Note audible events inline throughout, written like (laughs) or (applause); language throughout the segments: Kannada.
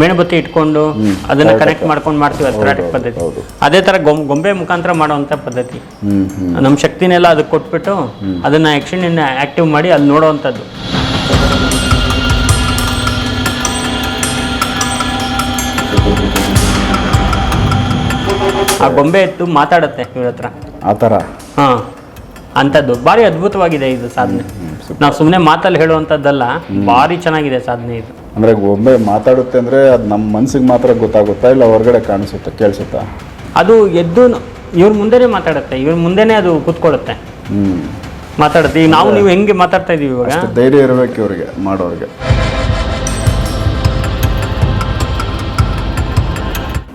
ಮೇಣಬತ್ತಿ ಇಟ್ಕೊಂಡು ಅದನ್ನ ಕನೆಕ್ಟ್ ಮಾಡ್ಕೊಂಡು ಮಾಡ್ತೀವಿ ಥ್ರಾಟಿಕ್ ಪದ್ಧತಿ. ಅದೇ ತರ ಗೊಂಬೆ ಗೊಂಬೆ ಮುಖಾಂತರ ಮಾಡುವಂತ ಪದ್ಧತಿ. ನಮ್ಮ ಶಕ್ತಿನೆಲ್ಲ ಅದಕ್ಕೆ ಕೊಟ್ಬಿಟ್ಟು ಅದನ್ನ ಆಕ್ಷನ್ ಆಕ್ಟಿವ್ ಮಾಡಿ ಅಲ್ಲಿ ನೋಡುವಂಥದ್ದು. ಆ ಗೊಂಬೆ ಎತ್ತು ಮಾತಾಡುತ್ತೆ ಇವ್ರ ಹತ್ರ. ಆ ಥರ ಹಾ ಅಂಥದ್ದು. ಭಾರಿ ಅದ್ಭುತವಾಗಿದೆ ಇದು ಸಾಧನೆ. ನಾವು ಸುಮ್ಮನೆ ಮಾತಲ್ಲಿ ಹೇಳುವಂಥದ್ದಲ್ಲ ಭಾರಿ ಚೆನ್ನಾಗಿದೆ ಸಾಧನೆ ಇದು. ಅಂದ್ರೆ ಒಮ್ಮೆ ಮಾತಾಡುತ್ತೆ ಅಂದರೆ ಅದು ನಮ್ಮ ಮನಸ್ಸಿಗೆ ಮಾತ್ರ ಗೊತ್ತಾಗುತ್ತಾ ಇಲ್ಲ ಹೊರಗಡೆ ಕಾಣಿಸುತ್ತೆ ಕೇಳಿಸುತ್ತಾ? ಅದು ಎದ್ದು ಇವ್ರ ಮುಂದೆನೇ ಮಾತಾಡುತ್ತೆ ಇವ್ರ ಮುಂದೆನೇ ಅದು ಕೂತ್ಕೊಳ್ಳುತ್ತೆ. ಹ್ಞೂ ಮಾತಾಡುತ್ತೆ ಈಗ ನಾವು ನೀವು ಹೆಂಗೆ ಮಾತಾಡ್ತಾ ಇದೀವಿ ಇವಾಗ? ಧೈರ್ಯ ಇರಬೇಕು ಇವ್ರಿಗೆ ಮಾಡೋರಿಗೆ.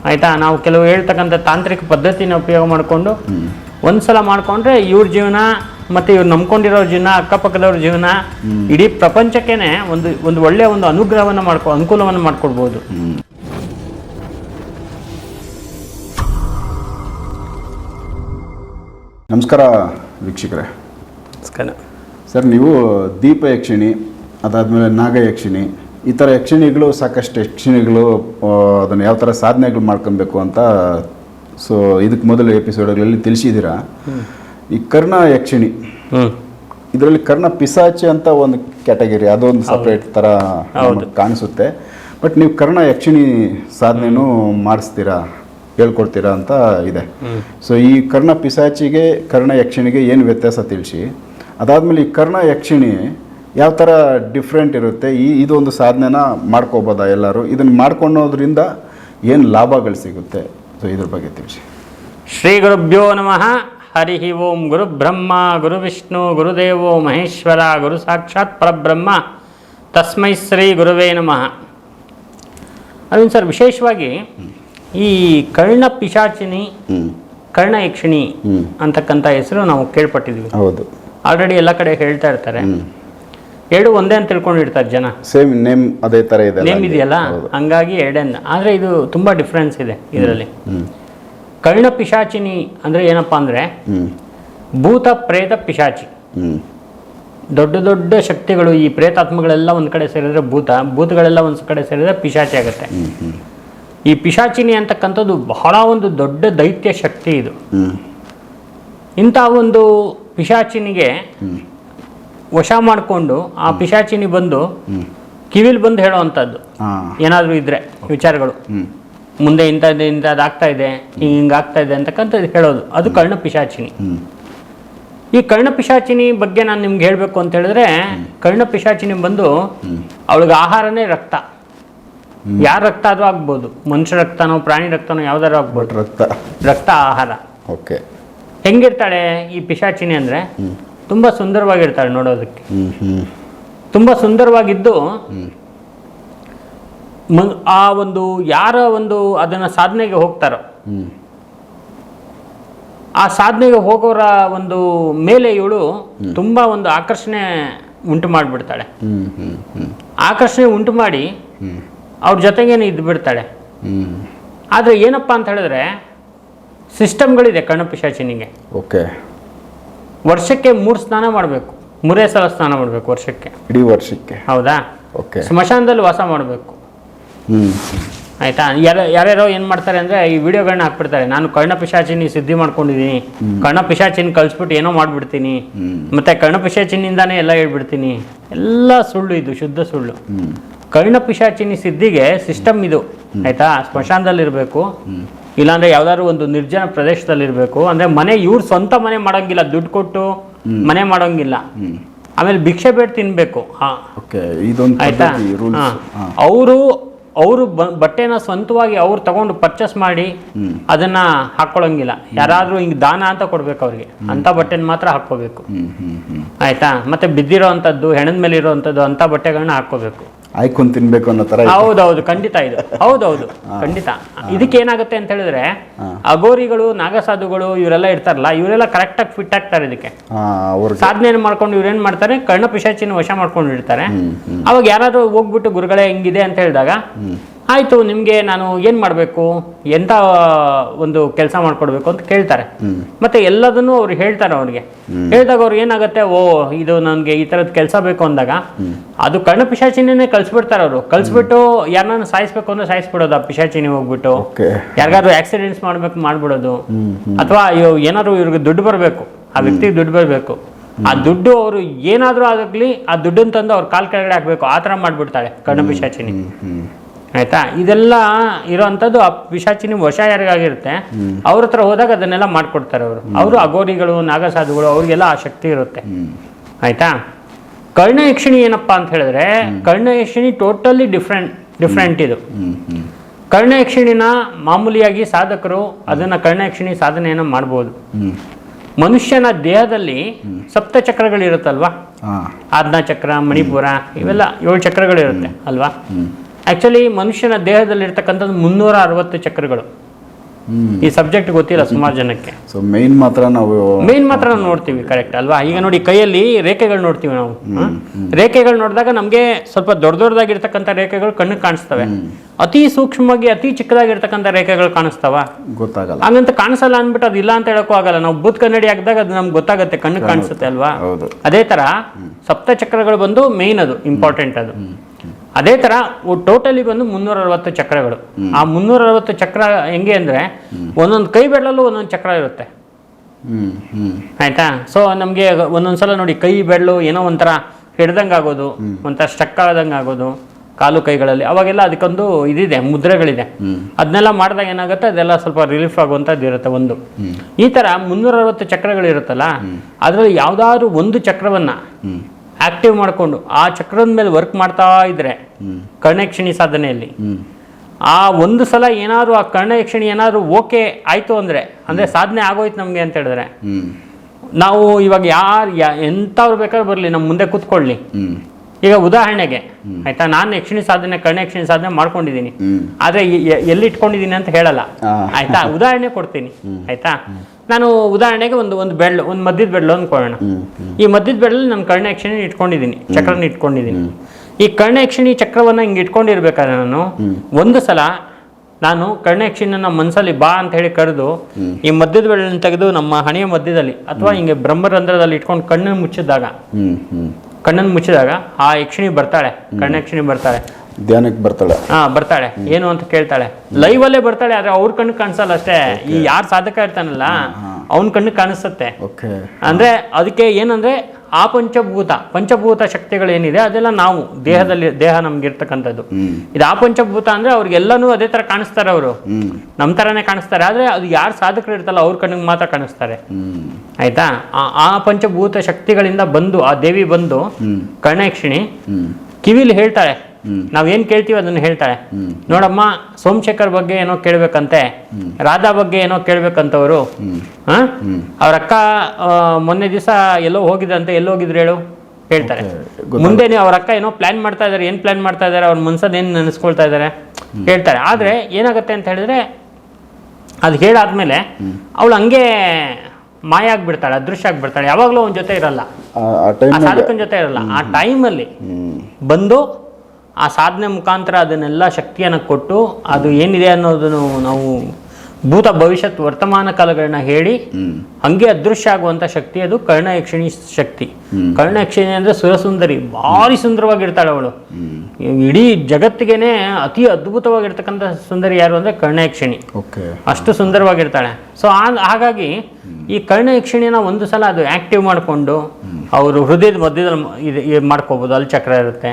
ಆಯ್ತಾ? ನಾವು ಕೆಲವು ಹೇಳ್ತಕ್ಕಂಥ ತಾಂತ್ರಿಕ ಪದ್ಧತಿನ ಉಪಯೋಗ ಮಾಡಿಕೊಂಡು ಒಂದ್ಸಲ ಮಾಡಿಕೊಂಡ್ರೆ ಇವ್ರ ಜೀವನ ಮತ್ತೆ ಇವ್ರು ನಂಬ್ಕೊಂಡಿರೋ ಜೀವನ ಅಕ್ಕಪಕ್ಕದವ್ರ ಜೀವನ ಇಡೀ ಪ್ರಪಂಚಕ್ಕೇನೆ ಒಂದು ಒಂದು ಒಳ್ಳೆಯ ಒಂದು ಅನುಗ್ರಹವನ್ನು ಮಾಡ್ಕೊ ಅನುಕೂಲವನ್ನು ಮಾಡ್ಕೊಡ್ಬೋದು. ನಮಸ್ಕಾರ ವೀಕ್ಷಕರೇ. ನಮಸ್ಕಾರ. ಸರ್ ನೀವು ದೀಪ ಯಕ್ಷಿಣಿ ಅದಾದಮೇಲೆ ನಾಗ ಯಕ್ಷಿಣಿ ಈ ಥರ ಯಕ್ಷಿಣಿಗಳು ಸಾಕಷ್ಟು ಯಕ್ಷಿಣಿಗಳು ಅದನ್ನು ಯಾವ ಥರ ಸಾಧನೆಗಳು ಮಾಡ್ಕೊಬೇಕು ಅಂತ ಸೊ ಇದಕ್ಕೆ ಮೊದಲು ಎಪಿಸೋಡ್ಗಳಲ್ಲಿ ತಿಳಿಸಿದ್ದೀರಾ. ಈ ಕರ್ಣ ಯಕ್ಷಿಣಿ. ಹ್ಮ್. ಇದರಲ್ಲಿ ಕರ್ಣ ಪಿಸಾಚಿ ಅಂತ ಒಂದು ಕ್ಯಾಟಗರಿ ಅದೊಂದು ಸಪ್ರೇಟ್ ಥರ ನಮ್ಗೆ ಕಾಣಿಸುತ್ತೆ. ಬಟ್ ನೀವು ಕರ್ಣ ಯಕ್ಷಿಣಿ ಸಾಧನೆನೂ ಮಾಡಿಸ್ತೀರಾ ಹೇಳ್ಕೊಡ್ತೀರಾ ಅಂತ ಇದೆ. ಸೊ ಈ ಕರ್ಣ ಪಿಸಾಚಿಗೆ ಕರ್ಣ ಯಕ್ಷಿಣಿಗೆ ಏನು ವ್ಯತ್ಯಾಸ ತಿಳಿಸಿ? ಅದಾದಮೇಲೆ ಈ ಕರ್ಣ ಯಕ್ಷಿಣಿ ಯಾವ ಥರ ಡಿಫ್ರೆಂಟ್ ಇರುತ್ತೆ? ಈ ಇದೊಂದು ಸಾಧನೆನ ಮಾಡ್ಕೋಬೋದಾ ಎಲ್ಲರೂ? ಇದನ್ನು ಮಾಡ್ಕೊಳ್ಳೋದ್ರಿಂದ ಏನು ಲಾಭಗಳು ಸಿಗುತ್ತೆ? ಸೊ ಇದ್ರ ಬಗ್ಗೆ ತಿಳಿಸಿ. ಶ್ರೀ ಗುರುಭ್ಯೋ ನಮಃ. ಹರಿ ಓಂ ಗುರುಬ್ರಹ್ಮ ಗುರು ವಿಷ್ಣು ಗುರುದೇವೋ ಮಹೇಶ್ವರ ಗುರು ಸಾಕ್ಷಾತ್ ಪರಬ್ರಹ್ಮ. ತಸ್ಮೈ ಶ್ರೀ ಗುರುವೇ ನಮಃ. ಅರವಿಂದ್ ಸರ್ ವಿಶೇಷವಾಗಿ ಈ ಕರ್ಣ ಪಿಶಾಚಿನಿ ಕರ್ಣಯಕ್ಷಿಣಿ ಕರ್ಣ ಯಕ್ಷಿಣಿ ಅಂತಕ್ಕಂಥ ಹೆಸರು ನಾವು ಕೇಳ್ಪಟ್ಟಿದ್ವಿ ಹೌದು. ಆಲ್ರೆಡಿ ಎಲ್ಲ ಕಡೆ ಹೇಳ್ತಾ ಇರ್ತಾರೆ. ಎರಡು ಒಂದೇ ಅಂತ ತಿಳ್ಕೊಂಡಿರ್ತಾರೆ ಜನ. ಸೇಮ್ ನೇಮ್ ಅದೇ ಥರ ಇದೆ ನೇಮ್ ಇದೆಯಲ್ಲ? ಹಂಗಾಗಿ ಎರಡನ್ನ. ಆದರೆ ಇದು ತುಂಬ ಡಿಫ್ರೆನ್ಸ್ ಇದೆ ಇದರಲ್ಲಿ. ಕರ್ಣ ಪಿಶಾಚಿನಿ ಅಂದರೆ ಏನಪ್ಪ ಅಂದರೆ ಭೂತ ಪ್ರೇತ ಪಿಶಾಚಿ. ದೊಡ್ಡ ದೊಡ್ಡ ಶಕ್ತಿಗಳು ಈ ಪ್ರೇತಾತ್ಮಗಳೆಲ್ಲ ಒಂದು ಕಡೆ ಸೇರಿದ್ರೆ ಭೂತ ಭೂತಗಳೆಲ್ಲ ಒಂದು ಕಡೆ ಸೇರಿದ್ರೆ ಪಿಶಾಚಿ ಆಗುತ್ತೆ. ಈ ಪಿಶಾಚಿನಿ ಅಂತಕ್ಕಂಥದ್ದು ಬಹಳ ಒಂದು ದೊಡ್ಡ ದೈತ್ಯ ಶಕ್ತಿ ಇದು. ಇಂಥ ಒಂದು ಪಿಶಾಚಿನಿಗೆ ವಶ ಮಾಡಿಕೊಂಡು ಆ ಪಿಶಾಚಿನಿ ಬಂದು ಕಿವಿಲ್ ಬಂದು ಹೇಳೋವಂಥದ್ದು ಏನಾದರೂ ಇದ್ರೆ ವಿಚಾರಗಳು. ಮುಂದೆ ಇಂಥದ್ದು ಇಂಥದ್ದು ಆಗ್ತಾ ಇದೆ ಹಿಂಗೆ ಹಿಂಗೆ ಆಗ್ತಾ ಇದೆ ಅಂತಕ್ಕಂಥದ್ದು ಹೇಳೋದು. ಅದು ಕರ್ಣ ಪಿಶಾಚಿನಿ. ಈ ಕರ್ಣ ಪಿಶಾಚಿನಿ ಬಗ್ಗೆ ನಾನು ನಿಮ್ಗೆ ಹೇಳಬೇಕು ಅಂತ ಹೇಳಿದ್ರೆ ಕರ್ಣ ಪಿಶಾಚಿನಿ ಬಂದು ಅವಳಿಗೆ ಆಹಾರನೇ ರಕ್ತ. ಯಾರ ರಕ್ತ ಅದು ಆಗ್ಬೋದು. ಮನುಷ್ಯ ರಕ್ತನೋ ಪ್ರಾಣಿ ರಕ್ತನೋ ಯಾವ್ದಾರು ಆಗ್ಬೋದು. ರಕ್ತ. ರಕ್ತ ಆಹಾರ. ಓಕೆ. ಹೆಂಗಿರ್ತಾಳೆ ಈ ಪಿಶಾಚಿನಿ ಅಂದ್ರೆ? ತುಂಬಾ ಸುಂದರವಾಗಿರ್ತಾಳೆ ನೋಡೋದಕ್ಕೆ. ತುಂಬಾ ಸುಂದರವಾಗಿದ್ದು ಮ- ಆ ಒಂದು ಯಾರ ಒಂದು ಅದನ್ನ ಸಾಧನೆಗೆ ಹೋಗ್ತಾರೋ ಆ ಸಾಧನೆಗೆ ಹೋಗೋರ ಒಂದು ಮೇಲೆ ಇವಳು ತುಂಬಾ ಒಂದು ಆಕರ್ಷಣೆ ಉಂಟು ಮಾಡಿಬಿಡ್ತಾಳೆ. ಆಕರ್ಷಣೆ ಉಂಟು ಮಾಡಿ ಅವ್ರ ಜೊತೆಗೇನೆ ಇದ್ದು ಬಿಡ್ತಾಳೆ. ಆದರೆ ಏನಪ್ಪ ಅಂತ ಹೇಳಿದ್ರೆ ಸಿಸ್ಟಮ್ಗಳಿದೆ ಕಣ್ಣಪಿಶಾಚಿನಿಗೆ ಓಕೆ. ವರ್ಷಕ್ಕೆ ಮೂರು ಸ್ನಾನ ಮಾಡಬೇಕು. ಮೂರೇ ಸಲ ಸ್ನಾನ ಮಾಡಬೇಕು ವರ್ಷಕ್ಕೆ. ಇಡೀ ವರ್ಷಕ್ಕೆ. ಹೌದಾ? ಓಕೆ. ಸ್ಮಶಾನದಲ್ಲಿ ವಾಸ ಮಾಡಬೇಕು. ಆಯ್ತಾ? ಯಾರ ಯಾರ್ಯಾರೋ ಏನು ಮಾಡ್ತಾರೆ ಅಂದರೆ ಈ ವಿಡಿಯೋಗಳನ್ನ ಹಾಕ್ಬಿಡ್ತಾರೆ. ನಾನು ಕರ್ಣ ಪಿಶಾಚಿನಿ ಸಿದ್ಧಿ ಮಾಡ್ಕೊಂಡಿದ್ದೀನಿ ಕರ್ಣ ಪಿಶಾಚಿನ ಕಳಿಸ್ಬಿಟ್ಟು ಏನೋ ಮಾಡಿಬಿಡ್ತೀನಿ. ಮತ್ತು ಕರ್ಣ ಪಿಶಾಚಿನಿಂದಾನೇ ಎಲ್ಲ ಹೇಳ್ಬಿಡ್ತೀನಿ. ಎಲ್ಲ ಸುಳ್ಳು ಇದು ಶುದ್ಧ ಸುಳ್ಳು. ಕರ್ಣ ಪಿಶಾಚಿನಿ ಸಿದ್ಧಿಗೆ ಸಿಸ್ಟಮ್ ಇದು. ಆಯ್ತಾ? ಸ್ಮಶಾನದಲ್ಲಿರಬೇಕು ಇಲ್ಲಾಂದ್ರೆ ಯಾವ್ದಾದ್ರು ಒಂದು ನಿರ್ಜನ ಪ್ರದೇಶದಲ್ಲಿರಬೇಕು ಅಂದ್ರೆ ಮನೆ ಇವ್ರ ಸ್ವಂತ ಮನೆ ಮಾಡೋಂಗಿಲ್ಲ. ದುಡ್ಡು ಕೊಟ್ಟು ಮನೆ ಮಾಡೋಂಗಿಲ್ಲ. ಆಮೇಲೆ ಭಿಕ್ಷೆ ಬೇಡ ತಿನ್ಬೇಕು. ಹಾ. ಓಕೆ ಇದೊಂದು ಆಯ್ತಾ? ಅವರು ಅವರು ಬಟ್ಟೆನ ಸ್ವಂತವಾಗಿ ಅವ್ರು ತಗೊಂಡು ಪರ್ಚೇಸ್ ಮಾಡಿ ಅದನ್ನ ಹಾಕೊಳ್ಳೋಂಗಿಲ್ಲ. ಯಾರಾದ್ರೂ ಹಿಂಗ್ ದಾನ ಅಂತ ಕೊಡ್ಬೇಕು ಅವ್ರಿಗೆ. ಅಂತ ಬಟ್ಟೆನ ಮಾತ್ರ ಹಾಕೋಬೇಕು ಆಯ್ತಾ? ಮತ್ತೆ ಬಿದ್ದಿರೋ ಅಂಥದ್ದು ಹೆಣದ ಮೇಲೆ ಇರೋವಂಥದ್ದು ಅಂತ ಬಟ್ಟೆಗಳನ್ನ ಹಾಕೋಬೇಕು ಆಯ್ಕೊಂಡು ತಿನ್ಬೇಕು ಅನ್ನೋ ತರ. ಹೌದೌದು ಖಂಡಿತ ಇದು. (laughs) ಹೌದೌದು ಖಂಡಿತ. ಇದಕ್ಕೆ ಏನಾಗುತ್ತೆ ಅಂತ ಹೇಳಿದ್ರೆ ಅಗೋರಿಗಳು ನಾಗಸಾಧುಗಳು ಇವರೆಲ್ಲ ಇರ್ತಾರಲ್ಲ ಇವರೆಲ್ಲ ಕರೆಕ್ಟಾಗಿ ಫಿಟ್ ಆಗ್ತಾರೆ ಇದಕ್ಕೆ. ಸಾಧನೆ ಮಾಡ್ಕೊಂಡು ಇವ್ರೇನ್ ಮಾಡ್ತಾರೆ ಕರ್ಣ ಪಿಶಾಚಿನ ವಶ ಮಾಡ್ಕೊಂಡು ಇರ್ತಾರೆ. ಅವಾಗ ಯಾರಾದ್ರೂ ಹೋಗ್ಬಿಟ್ಟು ಗುರುಗಳೇ ಹಿಂಗಿದೆ ಅಂತ ಹೇಳಿದಾಗ ಆಯಿತು ನಿಮಗೆ ನಾನು ಏನು ಮಾಡಬೇಕು? ಎಂಥ ಒಂದು ಕೆಲಸ ಮಾಡಿಕೊಡ್ಬೇಕು ಅಂತ ಕೇಳ್ತಾರೆ. ಮತ್ತೆ ಎಲ್ಲದನ್ನು ಅವ್ರು ಹೇಳ್ತಾರೆ ಅವ್ರಿಗೆ. ಹೇಳಿದಾಗ ಅವ್ರು ಏನಾಗುತ್ತೆ ಓ ಇದು ನನಗೆ ಈ ಥರದ್ದು ಕೆಲಸ ಬೇಕು ಅಂದಾಗ ಅದು ಕರ್ಣ ಪಿಶಾಚಿನೇ ಕಳಿಸ್ಬಿಡ್ತಾರೆ ಅವರು. ಕಳಿಸ್ಬಿಟ್ಟು ಯಾರನ್ನ ಸಾಯಿಸ್ಬೇಕು ಅಂದ್ರೆ ಸಾಯಿಸ್ಬಿಡೋದು ಆ ಪಿಶಾಚಿನಿ ಹೋಗ್ಬಿಟ್ಟು. ಯಾರಿಗಾದ್ರು ಆಕ್ಸಿಡೆಂಟ್ಸ್ ಮಾಡಬೇಕು ಮಾಡ್ಬಿಡೋದು. ಅಥವಾ ಏನಾದ್ರು ಇವ್ರಿಗೆ ದುಡ್ಡು ಬರಬೇಕು ಆ ವ್ಯಕ್ತಿಗೆ ದುಡ್ಡು ಬರಬೇಕು. ಆ ದುಡ್ಡು ಅವರು ಏನಾದರೂ ಆಗಲಿ ಆ ದುಡ್ಡನ್ನು ತಂದು ಅವ್ರ ಕಾಲ್ ಕೆಳಗಡೆ ಹಾಕಬೇಕು. ಆ ಥರ ಮಾಡಿಬಿಡ್ತಾಳೆ ಕಣ್ಣು ಪಿಶಾಚಿನಿ. ಆಯ್ತಾ? ಇದೆಲ್ಲ ಇರೋವಂಥದ್ದು ಆ ಪಿಶಾಚಿನಿ ವಶ ಯಾರಿಗಾಗಿರುತ್ತೆ ಅವ್ರ ಹತ್ರ ಹೋದಾಗ ಅದನ್ನೆಲ್ಲ ಮಾಡ್ಕೊಡ್ತಾರೆ ಅವರು. ಅವರು ಅಗೋರಿಗಳು ನಾಗಸಾಧುಗಳು ಅವ್ರಿಗೆಲ್ಲ ಆ ಶಕ್ತಿ ಇರುತ್ತೆ ಆಯ್ತಾ? ಕರ್ಣಯಕ್ಷಿಣಿ ಏನಪ್ಪಾ ಅಂತ ಹೇಳಿದ್ರೆ ಕರ್ಣಯಕ್ಷಿಣಿ ಟೋಟಲಿ ಡಿಫ್ರೆಂಟ್ ಡಿಫ್ರೆಂಟ್ ಇದು. ಕರ್ಣಯಕ್ಷಿಣಿನ ಮಾಮೂಲಿಯಾಗಿ ಸಾಧಕರು ಅದನ್ನ ಕರ್ಣಯಕ್ಷಿಣಿ ಸಾಧನೆಯನ್ನು ಮಾಡ್ಬೋದು. ಹ್ಮ್. ಮನುಷ್ಯನ ದೇಹದಲ್ಲಿ ಸಪ್ತ ಚಕ್ರಗಳಿರುತ್ತಲ್ವಾ? ಆಜ್ಞಾ ಚಕ್ರ ಮಣಿಪುರ ಇವೆಲ್ಲ ಏಳು ಚಕ್ರಗಳಿರುತ್ತೆ ಅಲ್ವಾ? ಆಕ್ಚುಲಿ ಮನುಷ್ಯನ ದೇಹದಲ್ಲಿ ಇರ್ತಕ್ಕಂಥದ್ದು ಮುನ್ನೂರ ಅರವತ್ತು ಚಕ್ರಗಳು ಈ ಸಬ್ಜೆಕ್ಟ್ ಗೊತ್ತಿಲ್ಲ ಸುಮಾರು ಜನಕ್ಕೆ. ಸೊ ಮೇನ್ ಮಾತ್ರ ನಾವು ಮೇನ್ ಮಾತ್ರ ನಾವು ನೋಡ್ತೀವಿ ಕರೆಕ್ಟ್ ಅಲ್ವಾ? ಈಗ ನೋಡಿ ಕೈಯಲ್ಲಿ ರೇಖೆಗಳು ನೋಡ್ತೀವಿ ನಾವು? ರೇಖೆಗಳು ನೋಡಿದಾಗ ನಮಗೆ ಸ್ವಲ್ಪ ದೊಡ್ಡ ದೊಡ್ಡದಾಗಿರ್ತಕ್ಕಂಥ ರೇಖೆಗಳು ಕಣ್ಣಿಗೆ ಕಾಣಿಸ್ತವೆ. ಅತಿ ಸೂಕ್ಷ್ಮವಾಗಿ ಅತಿ ಚಿಕ್ಕದಾಗಿರ್ತಕ್ಕಂಥ ರೇಖೆಗಳು ಕಾಣಿಸ್ತಾವ? ಗೊತ್ತಾಗಲ್ಲ. ಹಂಗಂತ ಕಾಣಿಸಲ್ಲ ಅಂದ್ಬಿಟ್ಟು ಅದಿಲ್ಲ ಅಂತ ಹೇಳಕ್ಕೂ ಆಗಲ್ಲ. ನಾವು ಬೂತ್ ಕನ್ನಡಿ ಹಾಕಿದಾಗ ಅದು ನಮ್ಗೆ ಗೊತ್ತಾಗುತ್ತೆ ಕಣ್ಣಿಗೆ ಕಾಣಿಸುತ್ತೆ ಅಲ್ವಾ? ಅದೇ ತರ ಸಪ್ತ ಚಕ್ರಗಳು ಬಂದು ಮೇನ್ ಅದು ಇಂಪಾರ್ಟೆಂಟ್ ಅದು. ಅದೇ ತರ ಟೋಟಲಿ ಬಂದು ಮುನ್ನೂರ ಅರವತ್ತು ಚಕ್ರಗಳು ಆ ಮುನ್ನೂರ ಅರವತ್ತು ಚಕ್ರ ಹೆಂಗೆ ಅಂದ್ರೆ ಒಂದೊಂದು ಕೈ ಬೆರಳಲ್ಲೂ ಒಂದೊಂದು ಚಕ್ರ ಇರುತ್ತೆ. ಆಯ್ತಾ? ಸೊ ನಮಗೆ ಒಂದೊಂದ್ಸಲ ನೋಡಿ ಕೈ ಬೆರಳು ಏನೋ ಒಂಥರ ಹಿಡ್ದಂಗೆ ಆಗೋದು ಒಂಥರ ಸ್ಟಕ್ ಆದಂಗೆ ಆಗೋದು ಕಾಲು ಕೈಗಳಲ್ಲಿ. ಅವಾಗೆಲ್ಲ ಅದಕ್ಕೊಂದು ಇದಿದೆ ಮುದ್ರೆಗಳಿದೆ. ಅದನ್ನೆಲ್ಲ ಮಾಡಿದಾಗ ಏನಾಗುತ್ತೆ? ಅದೆಲ್ಲ ಸ್ವಲ್ಪ ರಿಲೀಫ್ ಆಗುವಂಥದ್ದು ಇರುತ್ತೆ ಒಂದು. ಈ ಥರ ಮುನ್ನೂರ ಅರವತ್ತು ಚಕ್ರಗಳಿರುತ್ತಲ್ಲ ಅದರಲ್ಲಿ ಯಾವುದಾದ್ರು ಒಂದು ಚಕ್ರವನ್ನ ಆಕ್ಟಿವ್ ಮಾಡಿಕೊಂಡು ಆ ಚಕ್ರದ ಮೇಲೆ ವರ್ಕ್ ಮಾಡ್ತಾ ಇದ್ರೆ ಕರ್ಣಯಕ್ಷಿಣಿ ಸಾಧನೆಯಲ್ಲಿ. ಆ ಒಂದು ಸಲ ಏನಾದ್ರು ಆ ಕರ್ಣಯಕ್ಷಿಣಿ ಏನಾದ್ರು ಓಕೆ ಆಯ್ತು ಅಂದ್ರೆ ಅಂದ್ರೆ ಸಾಧನೆ ಆಗೋಯ್ತು ನಮಗೆ ಅಂತ ಹೇಳಿದ್ರೆ ನಾವು ಇವಾಗ ಯಾರು ಎಂಥವ್ರು ಬೇಕಾದ್ರೂ ಬರಲಿ ನಮ್ಮ ಮುಂದೆ ಕೂತ್ಕೊಳ್ಳಿ. ಈಗ ಉದಾಹರಣೆಗೆ ಆಯ್ತಾ ನಾನು ಯಕ್ಷಿಣಿ ಸಾಧನೆ ಕರ್ಣ ಯಕ್ಷಿಣಿ ಸಾಧನೆ ಮಾಡ್ಕೊಂಡಿದ್ದೀನಿ. ಆದರೆ ಎಲ್ಲಿ ಇಟ್ಕೊಂಡಿದ್ದೀನಿ ಅಂತ ಹೇಳಲ್ಲ. ಆಯ್ತಾ ಉದಾಹರಣೆ ಕೊಡ್ತೀನಿ. ಆಯ್ತಾ? ನಾನು ಉದಾಹರಣೆಗೆ ಒಂದು ಒಂದು ಬೆಳ್ಳು ಒಂದು ಮದ್ಯದ ಬೆಳ್ಳು ಅಂದ್ಕೊಳ್ಳೋಣ ಈ ಮದ್ಯದ ಬೆಳ್ಳಲ್ಲಿ ನಾನು ಕರ್ಣ ಯಕ್ಷಿಣಿ ಇಟ್ಕೊಂಡಿದ್ದೀನಿ ಚಕ್ರನ ಇಟ್ಕೊಂಡಿದ್ದೀನಿ. ಈ ಕರ್ಣ ಚಕ್ರವನ್ನು ಚಕ್ರವನ್ನ ಹಿಂಗೆ ಇಟ್ಕೊಂಡಿರ್ಬೇಕಾದ್ರೆ ನಾನು ಒಂದು ಸಲ ನಾನು ಕರ್ಣ ನಮ್ಮ ಮನಸ್ಸಲ್ಲಿ ಬಾ ಅಂತ ಹೇಳಿ ಕರೆದು ಈ ಮಧ್ಯದ ಬೆಳ್ಳನ್ನು ತೆಗೆದು ನಮ್ಮ ಹಣೆಯ ಮಧ್ಯದಲ್ಲಿ ಅಥವಾ ಹಿಂಗೆ ಬ್ರಹ್ಮರಂಧ್ರದಲ್ಲಿ ಇಟ್ಕೊಂಡು ಕಣ್ಣನ್ನು ಮುಚ್ಚಿದಾಗ ಕಣ್ಣನ್ನು ಮುಚ್ಚಿದಾಗ ಆ ಯಕ್ಷಿಣಿ ಬರ್ತಾಳೆ ಕರ್ಣ ಯಕ್ಷಿಣಿ ಬರ್ತಾಳೆ. ಧ್ಯಾನಕ್ಕೆ ಬರ್ತಾಳೆ. ಹಾ ಬರ್ತಾಳೆ. ಏನು ಅಂತ ಕೇಳ್ತಾಳೆ. ಲೈವ್ ಅಲ್ಲೇ ಬರ್ತಾಳೆ ಆದ್ರೆ ಅವ್ರ ಕಣ್ಣು ಕಾಣಿಸಲ್ಲ ಅಷ್ಟೇ. ಈ ಯಾರ್ ಸಾಧಕ ಇರ್ತಾನಲ್ಲ ಅವನ ಕಣ್ಣು ಕಾಣಿಸುತ್ತೆ. ಅಂದ್ರೆ ಅದಕ್ಕೆ ಏನಂದ್ರೆ ಆ ಪಂಚಭೂತ ಪಂಚಭೂತ ಶಕ್ತಿಗಳೇನಿದೆ ಅದೆಲ್ಲ ನಾವು ದೇಹದಲ್ಲಿ ದೇಹ ನಮ್ಗೆ ಇರ್ತಕ್ಕಂಥದ್ದು ಇದು ಆ ಪಂಚಭೂತ ಅಂದ್ರೆ ಅವ್ರಿಗೆಲ್ಲನೂ ಅದೇ ತರ ಕಾಣಿಸ್ತಾರೆ ಅವರು. ನಮ್ ತರಾನೇ ಕಾಣಿಸ್ತಾರೆ ಆದ್ರೆ ಅದು ಯಾರು ಸಾಧಕರು ಇರ್ತಲ್ಲ ಅವ್ರ ಕಣ್ಣಿಗೆ ಮಾತ್ರ ಕಾಣಿಸ್ತಾರೆ. ಆಯ್ತಾ? ಆ- ಆ ಪಂಚಭೂತ ಶಕ್ತಿಗಳಿಂದ ಬಂದು ಆ ದೇವಿ ಬಂದು ಕರ್ಣಾಕ್ಷಿಣಿ ಕರ್ಣಯಕ್ಷಿಣಿ ಕಿವಿಲಿ ಹೇಳ್ತಾಳೆ ಹ್ಮ್. ಏನ್ ಕೇಳ್ತೀವಿ ಅದನ್ನ ಹೇಳ್ತಾಳೆ. ನೋಡಮ್ಮ ಸೋಮಶೇಖರ್ ಬಗ್ಗೆ ಏನೋ ಕೇಳ್ಬೇಕಂತೆ. ರಾಧಾ ಬಗ್ಗೆ ಏನೋ ಕೇಳ್ಬೇಕಂತವ್ರು. ಹ? ಅವ್ರ ಅಕ್ಕ ಮೊನ್ನೆ ದಿವಸ ಎಲ್ಲೋ ಹೋಗಿದ್ರಂತೆ ಎಲ್ಲೋ ಹೋಗಿದ್ರು ಹೇಳು? ಹೇಳ್ತಾರೆ. ಮುಂದೆ ನೀವು ಅವ್ರ ಅಕ್ಕ ಏನೋ ಪ್ಲಾನ್ ಮಾಡ್ತಾ ಇದಾರೆ ಏನ್ ಪ್ಲಾನ್ ಮಾಡ್ತಾ ಇದಾರೆ ಅವ್ರ ಮನ್ಸದ್ ಏನ್ ನೆನೆಸ್ಕೊಳ್ತಾ ಇದಾರೆ? ಹೇಳ್ತಾರೆ. ಆದ್ರೆ ಏನಾಗುತ್ತೆ ಅಂತ ಹೇಳಿದ್ರೆ ಅದು ಹೇಳಾದ್ಮೇಲೆ ಅವಳು ಹಂಗೆ ಮಾಯ ಆಗ್ಬಿಡ್ತಾಳೆ ಅದೃಶ್ಯ ಆಗ್ಬಿಡ್ತಾಳೆ. ಯಾವಾಗಲೂ ಅವನ ಜೊತೆ ಇರಲ್ಲ. ಸಾಧಕನ ಜೊತೆ ಇರಲ್ಲ. ಆ ಟೈಮಲ್ಲಿ ಬಂದು ಆ ಸಾಧನೆ ಮುಖಾಂತರ ಅದನ್ನೆಲ್ಲ ಶಕ್ತಿಯನ್ನು ಕೊಟ್ಟು ಅದು ಏನಿದೆ ಅನ್ನೋದನ್ನು ನಾವು ಭೂತ ಭವಿಷ್ಯತ್ ವರ್ತಮಾನ ಕಾಲಗಳನ್ನ ಹೇಳಿ ಹಂಗೆ ಅದೃಶ್ಯ ಆಗುವಂತ ಶಕ್ತಿ ಅದು ಕರ್ಣಯಕ್ಷಿಣಿ ಶಕ್ತಿ. ಕರ್ಣಯಕ್ಷಿಣಿ ಅಂದ್ರೆ ಸುರಸುಂದರಿ ಭಾರಿ ಸುಂದರವಾಗಿರ್ತಾಳೆ ಅವಳು. ಇಡೀ ಜಗತ್ತಿಗೆನೆ ಅತಿ ಅದ್ಭುತವಾಗಿರ್ತಕ್ಕಂಥ ಸುಂದರಿ ಯಾರು ಅಂದ್ರೆ ಕರ್ಣಯಕ್ಷಿಣಿ. ಅಷ್ಟು ಸುಂದರವಾಗಿರ್ತಾಳೆ. ಸೊ ಹಾಗಾಗಿ ಈ ಕರ್ಣಯಕ್ಷಿಣಿನ ಒಂದು ಸಲ ಅದು ಆಕ್ಟಿವ್ ಮಾಡಿಕೊಂಡು ಅವರು ಹೃದಯದ ಮಧ್ಯದಲ್ಲಿ ಇದು ಮಾಡ್ಕೋಬಹುದು ಅಲ್ಲಿ ಚಕ್ರ ಇರುತ್ತೆ.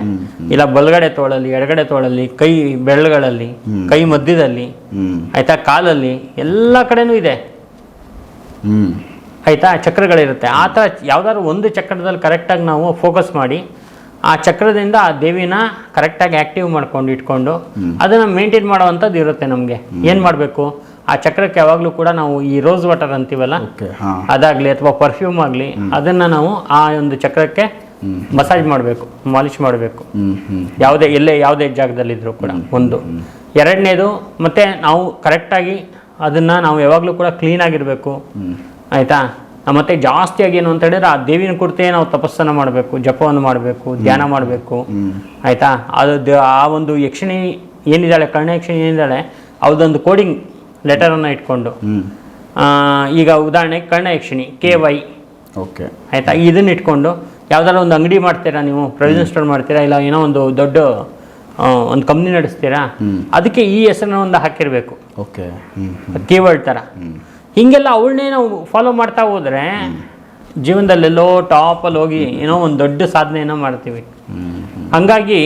ಇಲ್ಲ ಬಲಗಡೆ ತೋಳಲ್ಲಿ ಎಡಗಡೆ ತೋಳಲ್ಲಿ ಕೈ ಬೆರಳುಗಳಲ್ಲಿ ಕೈ ಮಧ್ಯದಲ್ಲಿ ಆಯಿತಾ ಕಾಲಲ್ಲಿ ಎಲ್ಲ ಕಡೆನೂ ಇದೆ. ಹ್ಮ್. ಆಯ್ತಾ ಚಕ್ರಗಳಿರುತ್ತೆ. ಆ ಥರ ಯಾವ್ದಾದ್ರು ಒಂದು ಚಕ್ರದಲ್ಲಿ ಕರೆಕ್ಟಾಗಿ ನಾವು ಫೋಕಸ್ ಮಾಡಿ ಆ ಚಕ್ರದಿಂದ ಆ ದೇವಿನ ಕರೆಕ್ಟಾಗಿ ಆಕ್ಟಿವ್ ಮಾಡ್ಕೊಂಡು ಇಟ್ಕೊಂಡು ಅದನ್ನು ಮೇಂಟೈನ್ ಮಾಡುವಂಥದ್ದು ಇರುತ್ತೆ ನಮಗೆ. ಏನು ಮಾಡಬೇಕು? ಆ ಚಕ್ರಕ್ಕೆ ಯಾವಾಗಲೂ ಕೂಡ ನಾವು ಈ ರೋಸ್ ವಾಟರ್ ಅಂತೀವಲ್ಲ? ಅದಾಗ್ಲಿ ಅಥವಾ ಪರ್ಫ್ಯೂಮ್ ಆಗಲಿ ಅದನ್ನ ನಾವು ಆ ಒಂದು ಚಕ್ರಕ್ಕೆ ಮಸಾಜ್ ಮಾಡಬೇಕು ಮಾಲಿಶ್ ಮಾಡಬೇಕು. ಯಾವುದೇ ಎಲ್ಲೇ ಯಾವುದೇ ಜಾಗದಲ್ಲಿದ್ದರೂ ಕೂಡ ಒಂದು. ಎರಡನೇದು ಮತ್ತೆ ನಾವು ಕರೆಕ್ಟಾಗಿ ಅದನ್ನ ನಾವು ಯಾವಾಗಲೂ ಕೂಡ ಕ್ಲೀನ್ ಕ್ಲೀನಾಗಿರಬೇಕು ಆಯ್ತಾ? ಮತ್ತೆ ಜಾಸ್ತಿಯಾಗಿ ಏನು ಅಂತ ಹೇಳಿದ್ರೆ ಆ ದೇವಿನ ಕುರಿತೇ ನಾವು ತಪಸ್ಸನ್ನು ಮಾಡಬೇಕು ಜಪವನ್ನು ಮಾಡಬೇಕು ಧ್ಯಾನ ಮಾಡಬೇಕು. ಆಯ್ತಾ? ಅದು ಆ ಒಂದು ಯಕ್ಷಿಣಿ ಏನಿದ್ದಾಳೆ ಕರ್ಣಯಕ್ಷಿಣಿ ಏನಿದ್ದಾಳೆ ಅವ್ದೊಂದು ಕೋಡಿಂಗ್ ಲೆಟರನ್ನು ಇಟ್ಕೊಂಡು. ಈಗ ಉದಾಹರಣೆಗೆ ಕರ್ಣಯಕ್ಷಿಣಿ ಕೆ ವೈ. ಓಕೆ. ಆಯಿತಾ? ಇದನ್ನ ಇಟ್ಕೊಂಡು ಯಾವ್ದಾರ ಒಂದು ಅಂಗಡಿ ಮಾಡ್ತೀರಾ ನೀವು? ಪ್ರೊವಿಷನ್ ಸ್ಟೋರ್ ಮಾಡ್ತೀರಾ? ಇಲ್ಲ ಏನೋ ಒಂದು ದೊಡ್ಡ ಒಂದು ಕಂಪ್ನಿ ನಡೆಸ್ತೀರಾ? ಅದಕ್ಕೆ ಈ ಹೆಸರನ್ನ ಒಂದು ಹಾಕಿರಬೇಕು. ಓಕೆ. ಕೀವರ್ಡ್ ಥರ ಹೀಗೆಲ್ಲ ಅವಳನ್ನೇ ನಾವು ಫಾಲೋ ಮಾಡ್ತಾ ಹೋದರೆ ಜೀವನದಲ್ಲೆಲ್ಲೋ ಟಾಪಲ್ಲಿ ಹೋಗಿ ಏನೋ ಒಂದು ದೊಡ್ಡ ಸಾಧನೆಯನ್ನು ಮಾಡ್ತೀವಿ. ಹಾಗಾಗಿ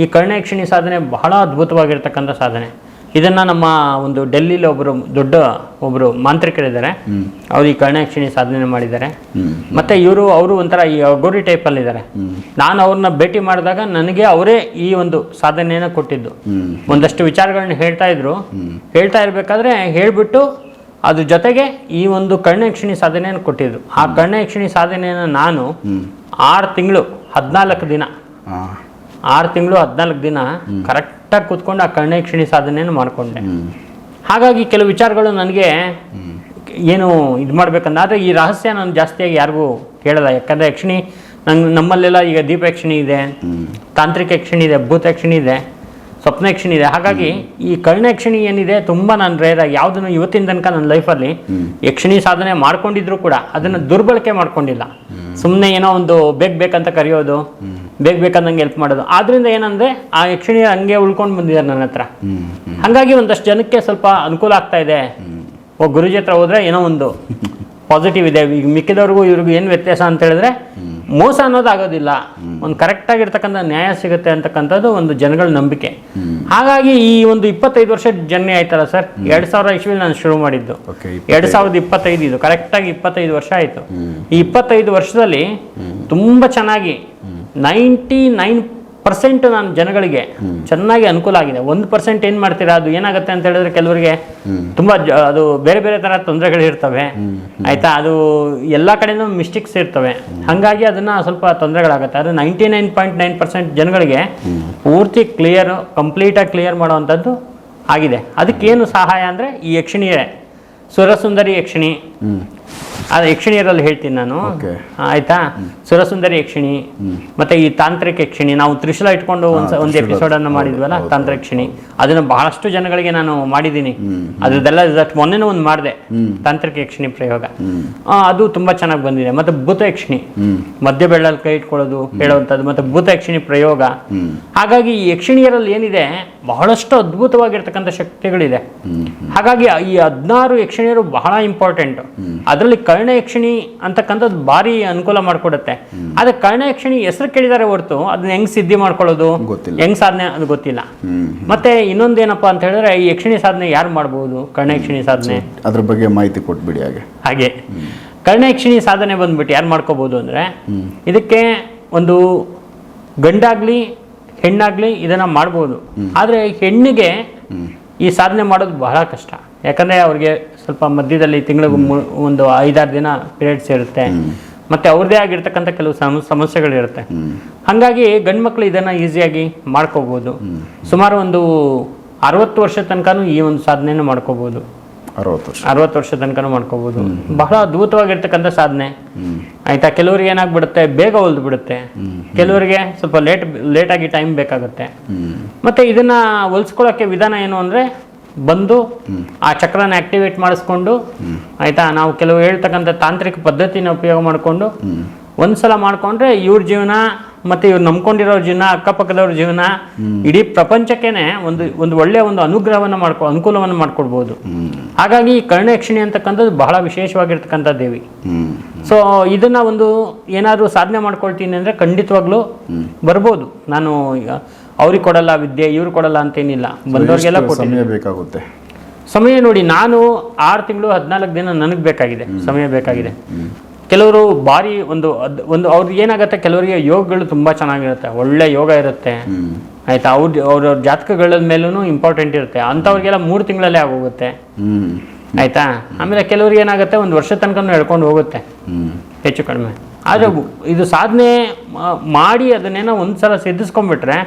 ಈ ಕರ್ಣಯಕ್ಷಿಣಿ ಸಾಧನೆ ಬಹಳ ಅದ್ಭುತವಾಗಿರ್ತಕ್ಕಂಥ ಸಾಧನೆ. ಇದನ್ನು ನಮ್ಮ ಒಂದು ಡೆಲ್ಲಿಲಿ ಒಬ್ಬರು ದೊಡ್ಡ ಒಬ್ಬರು ಮಾಂತ್ರಿಕರಿದ್ದಾರೆ. ಅವ್ರು ಈ ಕರ್ಣಾಕ್ಷಿಣಿ ಸಾಧನೆ ಮಾಡಿದ್ದಾರೆ. ಮತ್ತೆ ಇವರು ಅವರು ಒಂಥರ ಈ ಗೋರಿ ಟೈಪಲ್ಲಿ ಇದ್ದಾರೆ. ನಾನು ಅವ್ರನ್ನ ಭೇಟಿ ಮಾಡಿದಾಗ ನನಗೆ ಅವರೇ ಈ ಒಂದು ಸಾಧನೆಯನ್ನು ಕೊಟ್ಟಿದ್ದು. ಒಂದಷ್ಟು ವಿಚಾರಗಳನ್ನ ಹೇಳ್ತಾ ಇದ್ರು. ಹೇಳ್ತಾ ಇರಬೇಕಾದ್ರೆ ಹೇಳ್ಬಿಟ್ಟು ಅದ್ರ ಜೊತೆಗೆ ಈ ಒಂದು ಕರ್ಣಯಕ್ಷಿಣಿ ಸಾಧನೆಯನ್ನು ಕೊಟ್ಟಿದ್ರು. ಆ ಕರ್ಣಯಕ್ಷಿಣಿ ಸಾಧನೆಯನ್ನು ನಾನು ಆರು ತಿಂಗಳು ಹದಿನಾಲ್ಕು ದಿನ ಆರು ತಿಂಗಳು ಹದಿನಾಲ್ಕು ದಿನ ಕರೆಕ್ಟಾಗಿ ಕೂತ್ಕೊಂಡು ಆ ಕರ್ಣಯಕ್ಷಿಣಿ ಸಾಧನೆಯನ್ನು ಮಾಡಿಕೊಂಡೆ. ಹಾಗಾಗಿ ಕೆಲವು ವಿಚಾರಗಳು ನನಗೆ ಏನು ಇದು ಮಾಡಬೇಕಂದ್ರೆ ಆದರೆ ಈ ರಹಸ್ಯ ನಾನು ಜಾಸ್ತಿಯಾಗಿ ಯಾರಿಗೂ ಕೇಳಲ್ಲ. ಯಾಕಂದರೆ ಯಕ್ಷಿಣಿ ನಂಗೆ ನಮ್ಮಲ್ಲೆಲ್ಲ ಈಗ ದೀಪ ಯಕ್ಷಿಣಿ ಇದೆ ತಾಂತ್ರಿಕ ಯಕ್ಷಿಣಿ ಇದೆ ಭೂತ ಯಕ್ಷಿಣಿ ಇದೆ ಸ್ವಪ್ನ ಯಕ್ಷಿಣಿ ಇದೆ. ಹಾಗಾಗಿ ಈ ಕರ್ಣ ಯಕ್ಷಿಣಿ ಏನಿದೆ ತುಂಬ ನಾನು ರೇರ್ ಯಾವುದನ್ನು ಇವತ್ತಿನ ತನಕ ನನ್ನ ಲೈಫಲ್ಲಿ ಯಕ್ಷಿಣಿ ಸಾಧನೆ ಮಾಡ್ಕೊಂಡಿದ್ರು ಕೂಡ ಅದನ್ನು ದುರ್ಬಳಕೆ ಮಾಡ್ಕೊಂಡಿಲ್ಲ. ಸುಮ್ಮನೆ ಏನೋ ಒಂದು ಬೇಕು ಬೇಕಂತ ಕರೆಯೋದು ಬೇಕು ಬೇಕಂದಂಗೆ ಹೆಲ್ಪ್ ಮಾಡೋದು. ಆದ್ರಿಂದ ಏನಂದ್ರೆ ಆ ಯಕ್ಷಿಣಿ ಹಂಗೆ ಉಳ್ಕೊಂಡು ಬಂದಿದ್ದಾರೆ ನನ್ನ ಹತ್ರ. ಹಂಗಾಗಿ ಒಂದಷ್ಟು ಜನಕ್ಕೆ ಸ್ವಲ್ಪ ಅನುಕೂಲ ಆಗ್ತಾ ಇದೆ. ಓ ಗುರುಜಿ ಹತ್ರ ಹೋದ್ರೆ ಏನೋ ಒಂದು ಪಾಸಿಟಿವ್ ಇದೆ. ಈಗ ಮಿಕ್ಕಿದವ್ರಿಗೂ ಇವ್ರಿಗೂ ಏನು ವ್ಯತ್ಯಾಸ ಅಂತ ಹೇಳಿದ್ರೆ ಮೋಸ ಅನ್ನೋದು ಆಗೋದಿಲ್ಲ. ಒಂದು ಕರೆಕ್ಟ್ ಆಗಿರ್ತಕ್ಕಂಥ ನ್ಯಾಯ ಸಿಗುತ್ತೆ ಅಂತಕ್ಕಂಥದ್ದು ಒಂದು ಜನಗಳ ನಂಬಿಕೆ. ಹಾಗಾಗಿ ಈ ಒಂದು ಇಪ್ಪತ್ತೈದು ವರ್ಷ ಜರ್ನಿ ಆಯ್ತಲ್ಲ ಸರ್? ಎರಡ್ ಸಾವಿರ ಇಸ್ವಿಲಿ ನಾನು ಶುರು ಮಾಡಿದ್ದು. ಎರಡು ಎರಡ್ ಸಾವಿರದ ಇಪ್ಪತ್ತೈದು ಇದು. ಕರೆಕ್ಟಾಗಿ ಇಪ್ಪತ್ತೈದು ವರ್ಷ ಆಯಿತು. ಈ ಇಪ್ಪತ್ತೈದು ವರ್ಷದಲ್ಲಿ ತುಂಬ ಚೆನ್ನಾಗಿ ನೈಂಟಿ ನೈನ್ ಪರ್ಸೆಂಟ್ ನಾನು ಜನಗಳಿಗೆ ಚೆನ್ನಾಗಿ ಅನುಕೂಲ ಆಗಿದೆ. ಒಂದು ಪರ್ಸೆಂಟ್ ಏನು ಮಾಡ್ತೀರಾ? ಅದು ಏನಾಗುತ್ತೆ ಅಂತ ಹೇಳಿದ್ರೆ ಕೆಲವರಿಗೆ ತುಂಬ ಜ- ಅದು ಬೇರೆ ಬೇರೆ ಥರ ತೊಂದರೆಗಳಿರ್ತವೆ ಆಯ್ತಾ? ಅದು ಎಲ್ಲ ಕಡೆನೂ ಮಿಸ್ಟೇಕ್ಸ್ ಇರ್ತವೆ. ಹಾಗಾಗಿ ಅದನ್ನ ಸ್ವಲ್ಪ ತೊಂದರೆಗಳಾಗುತ್ತೆ. ಅದು ninety nine point nine percent ಜನಗಳಿಗೆ ಪೂರ್ತಿ ಕ್ಲಿಯರ್ ಕಂಪ್ಲೀಟಾಗಿ ಕ್ಲಿಯರ್ ಮಾಡುವಂಥದ್ದು ಆಗಿದೆ. ಅದಕ್ಕೇನು ಸಹಾಯ ಅಂದರೆ ಈ ಯಕ್ಷಿಣಿಯೇ. ಸುರಸುಂದರಿ ಯಕ್ಷಿಣಿ. ಅದು ಯಕ್ಷಿಣಿಯರಲ್ಲಿ ಹೇಳ್ತೀನಿ ನಾನು. ಆಯ್ತಾ? ಸುರಸುಂದರಿ ಯಕ್ಷಿಣಿ ಮತ್ತೆ ಈ ತಾಂತ್ರಿಕ ಯಕ್ಷಿಣಿ ನಾವು ತ್ರಿಶೂಲ ಇಟ್ಕೊಂಡು ಒಂದು. ಎಪಿಸೋಡ್ ಅನ್ನು ಮಾಡಿದ್ವಲ್ಲ ತಾಂತ್ರಿಕ್ಷಿಣಿ ತಾಂತ್ರಿಕ ಯಕ್ಷಿಣಿ. ಅದನ್ನ ಬಹಳಷ್ಟು ಜನಗಳಿಗೆ ನಾನು ಮಾಡಿದ್ದೀನಿ. ಅದ್ರದ್ದೆಲ್ಲ ಜಸ್ಟ್ ಮೊನ್ನೆನೂ ಒಂದು ಮಾಡಿದೆ ತಾಂತ್ರಿಕ ಯಕ್ಷಿಣಿ ಪ್ರಯೋಗ. ಅದು ತುಂಬಾ ಚೆನ್ನಾಗಿ ಬಂದಿದೆ. ಮತ್ತೆ ಭೂತ ಯಕ್ಷಿಣಿ ಮದ್ಯ ಮಧ್ಯ ಬೆಳ್ಳಲ್ಲಿ ಕೈ ಇಟ್ಕೊಳ್ಳೋದು ಹೇಳುವಂಥದ್ದು ಮತ್ತೆ ಭೂತ ಯಕ್ಷಿಣಿ ಪ್ರಯೋಗ. ಹಾಗಾಗಿ ಈ ಯಕ್ಷಿಣಿಯರಲ್ಲಿ ಏನಿದೆ ಬಹಳಷ್ಟು ಅದ್ಭುತವಾಗಿರ್ತಕ್ಕಂಥ ಶಕ್ತಿಗಳಿದೆ. ಹಾಗಾಗಿ ಈ ಹದಿನಾರು ಯಕ್ಷಿಣಿಯರು ಬಹಳ ಇಂಪಾರ್ಟೆಂಟ್ ಅದರಲ್ಲಿ ಕರ್ಣ ಯಕ್ಷಿಣಿ ಅಂತಕ್ಕಂಥದ್ದು ಭಾರಿ ಅನುಕೂಲ ಮಾಡಿಕೊಡುತ್ತೆ. ಆದ್ರೆ ಕರ್ಣಯಕ್ಷಿಣಿ ಹೆಸರು ಕೇಳಿದ್ದಾರೆ ಹೊರತು ಅದನ್ನ ಹೆಂಗ್ ಸಿದ್ಧಿ ಮಾಡ್ಕೊಳ್ಳೋದು? ಗೊತ್ತಿಲ್ಲ. ಹೆಂಗ್ ಸಾಧನೆ ಅದು ಗೊತ್ತಿಲ್ಲ. ಮತ್ತೆ ಇನ್ನೊಂದೇನಪ್ಪ ಅಂತ ಹೇಳಿದ್ರೆ ಈ ಯಕ್ಷಿಣಿ ಸಾಧನೆ ಯಾರು ಮಾಡ್ಬೋದು? ಕರ್ಣಯಕ್ಷಿಣಿ ಸಾಧನೆ. ಅದ್ರ ಬಗ್ಗೆ ಮಾಹಿತಿ ಕೊಟ್ಬಿಡಿ ಹಾಗೆ. ಹಾಗೆ. ಕರ್ಣಯಕ್ಷಿಣಿ ಸಾಧನೆ ಬಂದ್ಬಿಟ್ಟು ಯಾರು ಮಾಡ್ಕೋಬಹುದು ಅಂದ್ರೆ ಇದಕ್ಕೆ ಒಂದು ಗಂಡಾಗ್ಲಿ ಹೆಣ್ಣಾಗ್ಲಿ ಇದನ್ನ ಮಾಡ್ಬೋದು. ಆದ್ರೆ ಹೆಣ್ಣಿಗೆ ಈ ಸಾಧನೆ ಮಾಡೋದು ಬಹಳ ಕಷ್ಟ. ಯಾಕಂದ್ರೆ ಅವ್ರಿಗೆ ಸ್ವಲ್ಪ ಮಧ್ಯದಲ್ಲಿ ತಿಂಗಳಿಗೆ ಒಂದು ಐದಾರು ದಿನ ಪೀರಿಯಡ್ಸ್ ಇರುತ್ತೆ ಮತ್ತೆ ಅವ್ರದೇ ಆಗಿರ್ತಕ್ಕಂಥ ಕೆಲವು ಸಮ ಸಮಸ್ಯೆಗಳಿರುತ್ತೆ. ಹಾಗಾಗಿ ಗಂಡು ಮಕ್ಕಳು ಇದನ್ನ ಈಸಿಯಾಗಿ ಮಾಡ್ಕೋಬೋದು. ಸುಮಾರು ಒಂದು ಅರವತ್ತು ವರ್ಷ ತನಕನೂ ಈ ಒಂದು ಸಾಧನೆಯನ್ನು ಮಾಡ್ಕೋಬೋದು. ಅರವತ್ತು ವರ್ಷ. ಅರವತ್ತು ವರ್ಷ ತನಕನೂ ಮಾಡ್ಕೋಬೋದು. ಬಹಳ ಅದ್ಭುತವಾಗಿರ್ತಕ್ಕಂಥ ಸಾಧನೆ. ಆಯ್ತಾ ಕೆಲವರಿಗೆ ಏನಾಗ್ಬಿಡುತ್ತೆ ಬೇಗ ಹೊಲ್ದು ಬಿಡುತ್ತೆ ಕೆಲವರಿಗೆ ಸ್ವಲ್ಪ ಲೇಟ್ ಲೇಟಾಗಿ ಟೈಮ್ ಬೇಕಾಗುತ್ತೆ. ಮತ್ತೆ ಇದನ್ನ ಹೊಲ್ಸ್ಕೊಳ್ಳೋಕೆ ವಿಧಾನ ಏನು ಅಂದ್ರೆ ಬಂದು ಆ ಚಕ್ರನ ಆಕ್ಟಿವೇಟ್ ಮಾಡಿಸ್ಕೊಂಡು ಆಯ್ತಾ ನಾವು ಕೆಲವು ಹೇಳ್ತಕ್ಕಂಥ ತಾಂತ್ರಿಕ ಪದ್ಧತಿನ ಉಪಯೋಗ ಮಾಡಿಕೊಂಡು ಒಂದ್ಸಲ ಮಾಡ್ಕೊಂಡ್ರೆ ಇವ್ರ ಜೀವನ ಮತ್ತೆ ಇವ್ರು ನಂಬ್ಕೊಂಡಿರೋ ಜೀವನ ಅಕ್ಕಪಕ್ಕದವ್ರ ಜೀವನ ಇಡೀ ಪ್ರಪಂಚಕ್ಕೇನೆ ಒಂದು ಒಂದು ಒಳ್ಳೆಯ ಒಂದು ಅನುಗ್ರಹವನ್ನು ಮಾಡ್ಕೊ ಅನುಕೂಲವನ್ನು ಮಾಡ್ಕೊಡ್ಬೋದು. ಹಾಗಾಗಿ ಈ ಕರ್ಣಯಕ್ಷಿಣಿ ಅಂತಕ್ಕಂಥದ್ದು ಬಹಳ ವಿಶೇಷವಾಗಿರ್ತಕ್ಕಂಥ ದೇವಿ. ಸೊ ಇದನ್ನ ಒಂದು ಏನಾದರೂ ಸಾಧನೆ ಮಾಡ್ಕೊಳ್ತೀನಿ ಅಂದ್ರೆ ಖಂಡಿತವಾಗ್ಲೂ ಬರ್ಬೋದು. ನಾನು ಈಗ ಅವ್ರಿಗೆ ಕೊಡಲ್ಲ ವಿದ್ಯೆ ಇವ್ರು ಕೊಡಲ್ಲ ಅಂತೇನಿಲ್ಲ. ಬಂದವ್ರಿಗೆಲ್ಲ ಸಮಯ ಬೇಕಾಗುತ್ತೆ? ಸಮಯ ನೋಡಿ ನಾನು ಆರು ತಿಂಗಳು ಹದಿನಾಲ್ಕು ದಿನ ನನಗೆ ಬೇಕಾಗಿದೆ. ಸಮಯ ಬೇಕಾಗಿದೆ. ಕೆಲವರು ಭಾರಿ ಒಂದು ಅದ್- ಒಂದು ಅವ್ರಿಗೆ ಏನಾಗುತ್ತೆ ಕೆಲವರಿಗೆ ಯೋಗಗಳು ತುಂಬ ಚೆನ್ನಾಗಿರುತ್ತೆ. ಒಳ್ಳೆ ಯೋಗ ಇರುತ್ತೆ. ಆಯ್ತಾ? ಅವ್ರ ಅವ್ರ ಜಾತಕಗಳ ಮೇಲೂ ಇಂಪಾರ್ಟೆಂಟ್ ಇರುತ್ತೆ. ಅಂಥವ್ರಿಗೆಲ್ಲ ಮೂರು ತಿಂಗಳಲ್ಲೇ ಆಗೋಗುತ್ತೆ. ಆಯ್ತಾ? ಆಮೇಲೆ ಕೆಲವ್ರಿಗೆ ಏನಾಗುತ್ತೆ ಒಂದು ವರ್ಷ ತನಕ ಹೇಳ್ಕೊಂಡು ಹೋಗುತ್ತೆ. ಹೆಚ್ಚು ಕಡಿಮೆ. ಆದರೆ ಇದು ಸಾಧನೆ ಮಾಡಿ ಅದನ್ನೇನೋ ಒಂದ್ಸಲ ಸಿದ್ಧಿಸ್ಕೊಂಡ್ಬಿಟ್ರೆ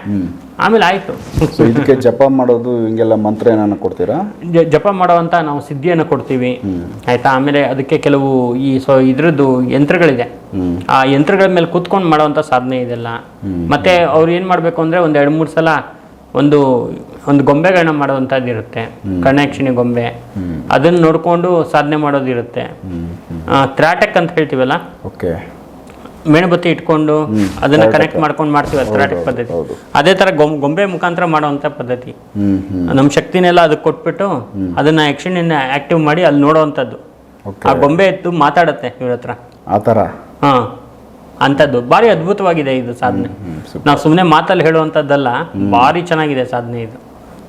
ಆಮೇಲೆ ಆಯಿತು. ಸೊ ಇದಕ್ಕೆ ಜಪ ಮಾಡೋದು ಹಿಂಗೆಲ್ಲ ಮಂತ್ರ ಏನಾನ ಕೊಡ್ತೀರಾ? ಜಪ ಮಾಡೋಂತ ನಾವು ಸಿದ್ಧಿಯನ್ನು ಕೊಡ್ತೀವಿ. ಆಯ್ತಾ? ಆಮೇಲೆ ಅದಕ್ಕೆ ಕೆಲವು ಈ ಸೊ ಇದ್ರದ್ದು ಯಂತ್ರಗಳಿದೆ. ಆ ಯಂತ್ರಗಳ ಮೇಲೆ ಕೂತ್ಕೊಂಡು ಮಾಡುವಂತ ಸಾಧನೆ ಇದೆಲ್ಲ. ಮತ್ತೆ ಅವ್ರು ಏನು ಮಾಡ್ಬೇಕು ಅಂದ್ರೆ ಒಂದ್ ಎರಡ್ ಮೂರ್ ಸಲ ಒಂದು ಒಂದು ಗೊಂಬೆಗಳನ್ನ ಮಾಡೋವಂಥದ್ದು ಇರುತ್ತೆ. ಕರ್ಣಾಕ್ಷಿಣಿ ಗೊಂಬೆ. ಅದನ್ನ ನೋಡ್ಕೊಂಡು ಸಾಧನೆ ಮಾಡೋದಿರುತ್ತೆ ತ್ರಾಟಕ್ ಅಂತ ಹೇಳ್ತೀವಲ್ಲ? ಓಕೆ. ಮೇಣಬತ್ತಿ ಇಟ್ಕೊಂಡು ಅದನ್ನ ಕನೆಕ್ಟ್ ಮಾಡ್ಕೊಂಡು ಮಾಡ್ತೀವಿ ತ್ರಾಟಕ್ ಪದ್ಧತಿ? ಅದೇ ತರ ಗೊಂಬೆ ಮುಖಾಂತರ ಮಾಡುವಂತ ಪದ್ಧತಿ. ನಮ್ಮ ಶಕ್ತಿನೆಲ್ಲ ಅದಕ್ಕೆ ಕೊಟ್ಬಿಟ್ಟು ಅದನ್ನ ಯಕ್ಷಿಣಿನ ಆಕ್ಟಿವ್ ಮಾಡಿ ಅಲ್ಲಿ ನೋಡೋವಂಥದ್ದು. ಆ ಗೊಂಬೆ ಎತ್ತು ಮಾತಾಡತ್ತೆ ಇವ್ರ ಹತ್ರ. ಆ ಥರ ಹಾ ಅಂಥದ್ದು. ಭಾರಿ ಅದ್ಭುತವಾಗಿದೆ ಇದು ಸಾಧನೆ. ನಾವು ಸುಮ್ಮನೆ ಮಾತಲ್ಲಿ ಹೇಳುವಂತದ್ದಲ್ಲ ಭಾರಿ ಚೆನ್ನಾಗಿದೆ ಸಾಧನೆ ಇದು.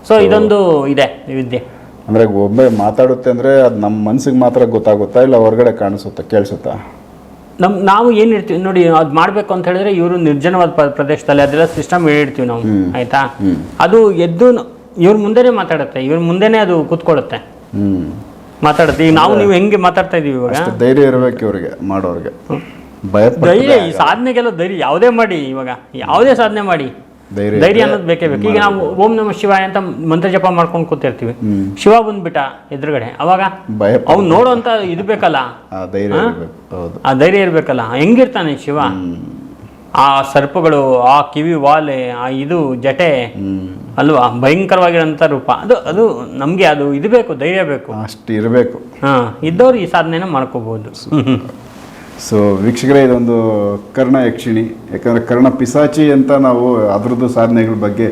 ಸೊ ಇದೊಂದು ಇದೆ ವಿದ್ಯೆ. ಅಂದರೆ ಒಬ್ಬೆ ಮಾತಾಡುತ್ತೆ ಅಂದರೆ ಅದು ನಮ್ಮ ಮನಸ್ಸಿಗೆ ಮಾತ್ರ ಗೊತ್ತಾಗುತ್ತಾ ಇಲ್ಲ ಹೊರಗಡೆ ಕಾಣಿಸುತ್ತಾ ಕೇಳಿಸುತ್ತಾ? ನಮ್ ನಾವು ಏನು ಇರ್ತೀವಿ ನೋಡಿ ಅದು ಮಾಡಬೇಕು ಅಂತ ಹೇಳಿದ್ರೆ ಇವರು ನಿರ್ಜನವಾದ ಪ್ರ- ಪ್ರದೇಶದಲ್ಲಿ ಅದೆಲ್ಲ ಸಿಸ್ಟಮ್ ಹೇಳಿರ್ತೀವಿ ನಾವು ಆಯ್ತಾ? ಅದು ಎದ್ದು ಇವ್ರ ಮುಂದೆನೇ ಮಾತಾಡುತ್ತೆ ಇವ್ರ ಮುಂದೆನೇ ಅದು ಕೂತ್ಕೊಳ್ಳುತ್ತೆ. ಮಾತಾಡುತ್ತೆ. ಈಗ ನಾವು ನೀವು ಹೆಂಗೆ ಮಾತಾಡ್ತಾ ಇದೀವಿ ಇವಾಗ? ಧೈರ್ಯ ಇರಬೇಕು ಇವ್ರಿಗೆ ಮಾಡೋರಿಗೆ. ಧೈರ್ಯ ಈ ಸಾಧನೆಗೆಲ್ಲ ಧೈರ್ಯ ಯಾವುದೇ ಮಾಡಿ ಇವಾಗ ಯಾವುದೇ ಸಾಧನೆ ಮಾಡಿ. ಧೈರ್ಯ ಅನ್ನೋದು ಬೇಕೇ ಬೇಕು. ಈಗ ನಾವು ಓಂ ನಮ ಶಿವಾಯ ಅಂತ ಮಂತ್ರ ಜಪ ಮಾಡ್ಕೊಂಡು ಕೂತಿರ್ತೀವಿ. ಶಿವ ಬಂದ್ಬಿಟ್ಟ ಎದುರುಗಡೆ. ಅವಾಗ ಅವ್ನು ನೋಡೋಂತ ಇದು ಬೇಕಲ್ಲ? ಆ ಧೈರ್ಯ ಇರ್ಬೇಕಲ್ಲ? ಹೆಂಗಿರ್ತಾನೆ ಶಿವ? ಆ ಸರ್ಪಗಳು ಆ ಕಿವಿ ವಾಲೆ ಆ ಇದು ಜಟೆ ಅಲ್ವಾ? ಭಯಂಕರವಾಗಿರೋಂಥ ರೂಪ. ಅದು ಅದು ನಮಗೆ ಅದು ಇದು ಬೇಕು ಧೈರ್ಯ ಬೇಕು. ಅಷ್ಟು ಇರಬೇಕು. ಹಾ ಇದ್ದವ್ರು ಈ ಸಾಧನೆನ ಮಾಡ್ಕೋಬಹುದು ಸೊ ವೀಕ್ಷಕರೇ, ಇದೊಂದು ಕರ್ಣ ಯಕ್ಷಿಣಿ. ಯಾಕಂದರೆ ಕರ್ಣ ಪಿಸಾಚಿ ಅಂತ ನಾವು ಅದರದ್ದು ಸಾಧನೆಗಳ ಬಗ್ಗೆ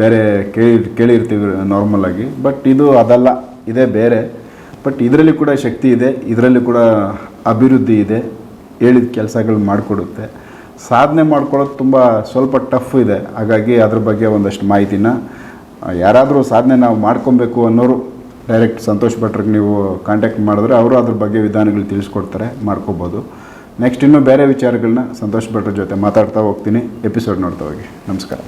ಬೇರೆ ಕೇಳಿ, ಕೇಳಿರ್ತೀವಿ ನಾರ್ಮಲಾಗಿ ಬಟ್ ಇದು ಅದಲ್ಲ, ಇದೇ ಬೇರೆ. ಬಟ್ ಇದರಲ್ಲಿ ಕೂಡ ಶಕ್ತಿ ಇದೆ, ಇದರಲ್ಲಿ ಕೂಡ ಅಭಿವೃದ್ಧಿ ಇದೆ, ಹೇಳಿದ ಕೆಲಸಗಳು ಮಾಡಿಕೊಡುತ್ತೆ. ಸಾಧನೆ ಮಾಡ್ಕೊಳ್ಳೋದು ತುಂಬ ಸ್ವಲ್ಪ ಟಫ್ ಇದೆ. ಹಾಗಾಗಿ ಅದ್ರ ಬಗ್ಗೆ ಒಂದಷ್ಟು ಮಾಹಿತಿನ, ಯಾರಾದರೂ ಸಾಧನೆ ನಾವು ಮಾಡ್ಕೊಬೇಕು ಅನ್ನೋರು ಡೈರೆಕ್ಟ್ ಸಂತೋಷ್ ಭಟ್ರಿಗೆ ನೀವು ಕಾಂಟ್ಯಾಕ್ಟ್ ಮಾಡಿದ್ರೆ ಅವರು ಅದ್ರ ಬಗ್ಗೆ ವಿಧಾನಗಳು ತಿಳಿಸ್ಕೊಡ್ತಾರೆ, ಮಾಡ್ಕೋಬೋದು. ನೆಕ್ಸ್ಟ್ ಇನ್ನೂ ಬೇರೆ ವಿಚಾರಗಳನ್ನ ಸಂತೋಷ್ ಭಟ್ರ ಜೊತೆ ಮಾತಾಡ್ತಾ ಹೋಗ್ತೀನಿ. ಎಪಿಸೋಡ್ ನೋಡ್ತಾ ಹೋಗಿ. ನಮಸ್ಕಾರ.